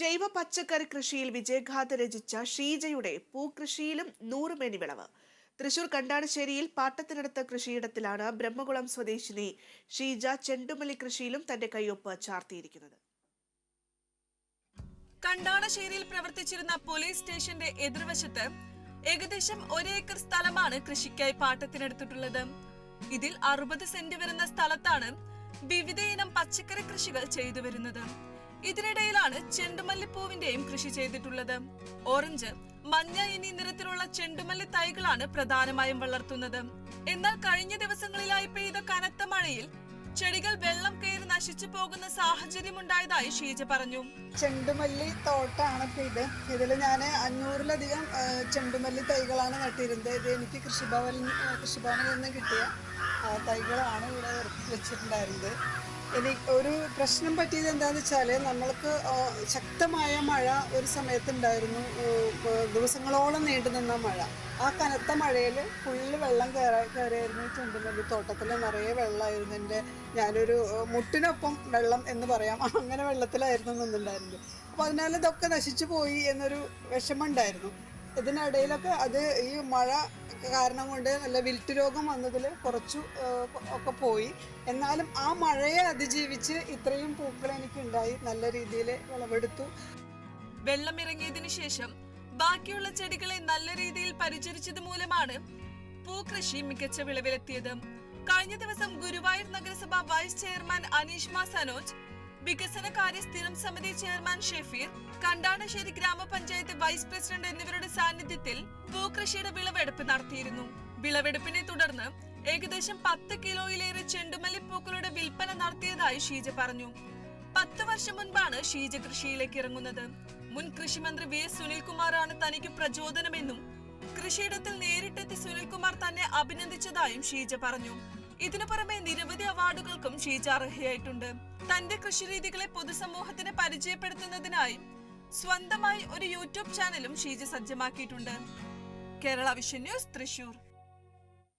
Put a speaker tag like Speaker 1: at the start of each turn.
Speaker 1: ജൈവ പച്ചക്കറി കൃഷിയിൽ വിജയഗാഥ രചിച്ച ഷീജയുടെ പൂക്കൃഷിയിലും നൂറുമേനി വിളവ്. തൃശൂർ കണ്ടാണശ്ശേരിയിൽ പാട്ടത്തിനടുത്ത കൃഷിയിടത്തിലാണ് ബ്രഹ്മകുളം സ്വദേശിനി ഷീജ ചെണ്ടുമല്ലി കൃഷിയിലും തന്റെ കയ്യൊപ്പ് ചാർത്തിയിരിക്കുന്നത്.
Speaker 2: കണ്ടാണശ്ശേരിയിൽ പ്രവർത്തിച്ചിരുന്ന പോലീസ് സ്റ്റേഷന്റെ എതിർവശത്ത് ഏകദേശം ഒരേക്കർ സ്ഥലമാണ് കൃഷിക്കായി പാട്ടത്തിനെടുത്തിട്ടുള്ളത്. ഇതിൽ അറുപത് സെന്റ് വരുന്ന സ്ഥലത്താണ് വിവിധയിനം പച്ചക്കറി കൃഷികൾ ചെയ്തു വരുന്നത്. ഇതിനിടയിലാണ് ചെണ്ടുമല്ലിപ്പൂവിന്റെയും കൃഷി ചെയ്തിട്ടുള്ളത്. ഓറഞ്ച് മഞ്ഞ എന്നീ നിറത്തിലുള്ള ചെണ്ടുമല്ലി തൈകളാണ് പ്രധാനമായും വളർത്തുന്നത്. എന്നാൽ കഴിഞ്ഞ ദിവസങ്ങളിലായി പെയ്ത കനത്ത മഴയിൽ ചെടികൾ വെള്ളം കയറി നശിച്ചു പോകുന്ന സാഹചര്യം ഉണ്ടായതായി ഷീജ പറഞ്ഞു.
Speaker 3: ചെണ്ടുമല്ലി തോട്ടാണ് ഇപ്പൊ ഇത്. ഇതിൽ ഞാൻ അഞ്ഞൂറിലധികം ചെണ്ടുമല്ലി തൈകളാണ് നട്ടിരുന്നത്. ഇത് എനിക്ക് കൃഷിഭവനിൽ കൃഷിഭവനിൽ നിന്ന് കിട്ടിയ തൈകളാണ് ഇവിടെ വെച്ചിട്ടുണ്ടായിരുന്നത്. ഇനി ഒരു പ്രശ്നം പറ്റിയത് എന്താണെന്ന് വെച്ചാൽ നമ്മൾക്ക് ശക്തമായ മഴ ഒരു സമയത്തുണ്ടായിരുന്നു. ദിവസങ്ങളോളം നീണ്ടു നിന്ന മഴ. ആ കനത്ത മഴയിൽ ഫുള്ള് വെള്ളം കയറാ കയറിയായിരുന്നു ചുണ്ടുന്നത് തോട്ടത്തിൽ നിറയെ വെള്ളമായിരുന്നു എന്റെ ഞാനൊരു മുട്ടിനൊപ്പം വെള്ളം എന്ന് പറയാം. അങ്ങനെ വെള്ളത്തിലായിരുന്നു നിന്നുണ്ടായിരുന്നത് അപ്പോൾ അതിനാൽ ഇതൊക്കെ നശിച്ചു പോയി എന്നൊരു വിഷമമുണ്ടായിരുന്നു ഇതിനിടയിലൊക്കെ അത് ഈ മഴ കാരണം കൊണ്ട് നല്ല വിൽറ്റ് രോഗം വന്നതിൽ കുറച്ചു ഒക്കെ പോയി. എന്നാലും ആ മഴയെ അതിജീവിച്ച് ഇത്രയും പൂക്കൾ എനിക്ക് ഉണ്ടായി നല്ല രീതിയിൽ വിളവെടുത്തു.
Speaker 2: വെള്ളമിറങ്ങിയതിനു ശേഷം ബാക്കിയുള്ള ചെടികളെ നല്ല രീതിയിൽ പരിചരിച്ചത് മൂലമാണ് പൂക്കൃഷി മികച്ച വിളവിലെത്തിയത്. കഴിഞ്ഞ ദിവസം ഗുരുവായൂർ നഗരസഭ വൈസ് ചെയർമാൻ അനീഷ്മ സനോജ് വികസനകാര്യ സ്ഥിരം സമിതി ചെയർമാൻ ഷെഫീർ കണ്ടാണശ്ശേരി ഗ്രാമപഞ്ചായത്ത് വൈസ് പ്രസിഡന്റ് എന്നിവരുടെ സാന്നിധ്യത്തിൽ പൂക്കൃഷിയുടെ വിളവെടുപ്പ് നടത്തിയിരുന്നു. വിളവെടുപ്പിനെ തുടർന്ന് ഏകദേശം പത്ത് കിലോയിലേറെ ചെണ്ടുമല്ലി പൂക്കളുടെ വിൽപ്പന നടത്തിയതായി ഷീജ പറഞ്ഞു. പത്ത് വർഷം മുൻപാണ് ഷീജ കൃഷിയിലേക്ക് ഇറങ്ങുന്നത്. മുൻ കൃഷിമന്ത്രി വി എസ് സുനിൽകുമാറാണ് തനിക്ക് പ്രചോദനമെന്നും കൃഷിയിടത്തിൽ നേരിട്ടെത്തി സുനിൽകുമാർ തന്നെ അഭിനന്ദിച്ചതായും ഷീജ പറഞ്ഞു. ഇതിനു പുറമെ നിരവധി അവാർഡുകൾക്കും ഷീജ അർഹയായിട്ടുണ്ട് തന്റെ കൃഷിരീതികളെ പൊതുസമൂഹത്തിന് പരിചയപ്പെടുത്തുന്നതിനായി സ്വന്തമായി ഒരു യൂട്യൂബ് ചാനലും ഷീജ സജ്ജമാക്കിയിട്ടുണ്ട്. Kerala vision news Thrissur.